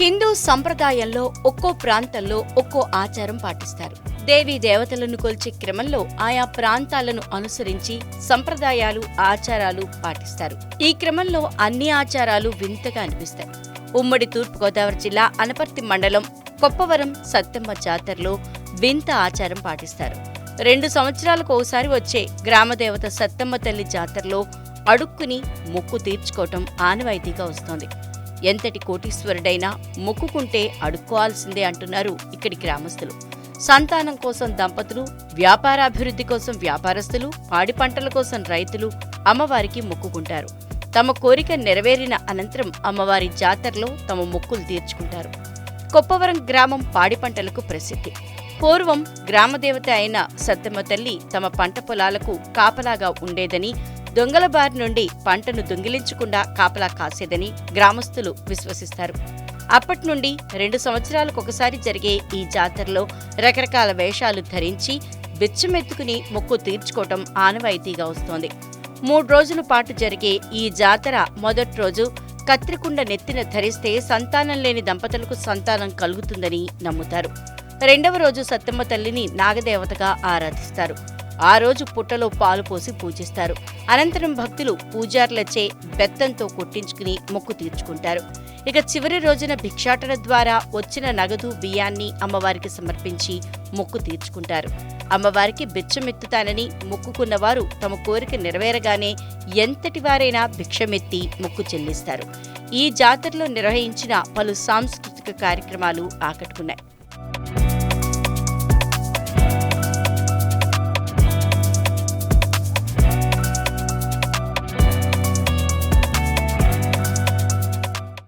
హిందూ సంప్రదాయంలో ఒక్కో ప్రాంతంలో ఒక్కో ఆచారం పాటిస్తారు. దేవీ దేవతలను కొలిచే క్రమంలో ఆయా ప్రాంతాలను అనుసరించి సంప్రదాయాలు ఆచారాలు పాటిస్తారు. ఈ క్రమంలో అన్ని ఆచారాలు వింతగా అనిపిస్తాయి. ఉమ్మడి తూర్పుగోదావరి జిల్లా అనపర్తి మండలం కొప్పవరం సత్తెమ్మ జాతరలో వింత ఆచారం పాటిస్తారు. రెండు సంవత్సరాలకు ఒకసారి వచ్చే గ్రామదేవత సత్తమ్మ తల్లి జాతరలో అడుక్కుని మొక్కు తీర్చుకోవటం ఆనవాయితీగా వస్తోంది. ఎంతటి కోటీశ్వరుడైనా మొక్కుకుంటే అడుక్కోవాల్సిందే అంటున్నారు ఇక్కడి గ్రామస్తులు. సంతానం కోసం దంపతులు వ్యాపారాభివృద్ధి కోసం వ్యాపారస్తులు పాడి పంటల కోసం రైతులు అమ్మవారికి మొక్కుకుంటారు. తమ కోరిక నెరవేరిన అనంతరం అమ్మవారి జాతరలో తమ మొక్కులు తీర్చుకుంటారు. కొప్పవరం గ్రామం పాడి పంటలకు ప్రసిద్ధి. పూర్వం గ్రామదేవత అయిన సత్తమ్మ తల్లి తమ పంట పొలాలకు కాపలాగా ఉండేదని దొంగల బారి నుండి పంటను దొంగిలించకుండా కాపలా కాసేదని గ్రామస్తులు విశ్వసిస్తారు. అప్పటి నుండి రెండు సంవత్సరాలకు ఒకసారి జరిగే ఈ జాతరలో రకరకాల వేషాలు ధరించి బిచ్చమెత్తుకుని మొక్కు తీర్చుకోవటం ఆనవాయితీగా వస్తోంది. మూడు రోజుల పాటు జరిగే ఈ జాతర మొదటి రోజు కత్రికుండ నెత్తిన ధరిస్తే సంతానం లేని దంపతులకు సంతానం కలుగుతుందని నమ్ముతారు. రెండవ రోజు సత్తమ్మ తల్లిని నాగదేవతగా ఆరాధిస్తారు. ఆ రోజు పుట్టలో పాలు పోసి పూజిస్తారు. అనంతరం భక్తులు పూజార్లచే బెత్తంతో కొట్టించుకుని మొక్కు తీర్చుకుంటారు. ఇక చివరి రోజున భిక్షాటన ద్వారా వచ్చిన నగదు బియ్యాన్ని అమ్మవారికి సమర్పించి మొక్కు తీర్చుకుంటారు. అమ్మవారికి బిచ్చమెత్తుతానని మొక్కుకున్నవారు తమ కోరిక నెరవేరగానే ఎంతటి వారైనా భిక్షమెత్తి మొక్కు చెల్లిస్తారు. ఈ జాతరలో నిర్వహించిన పలు సాంస్కృతిక కార్యక్రమాలు ఆకట్టుకున్నాయి.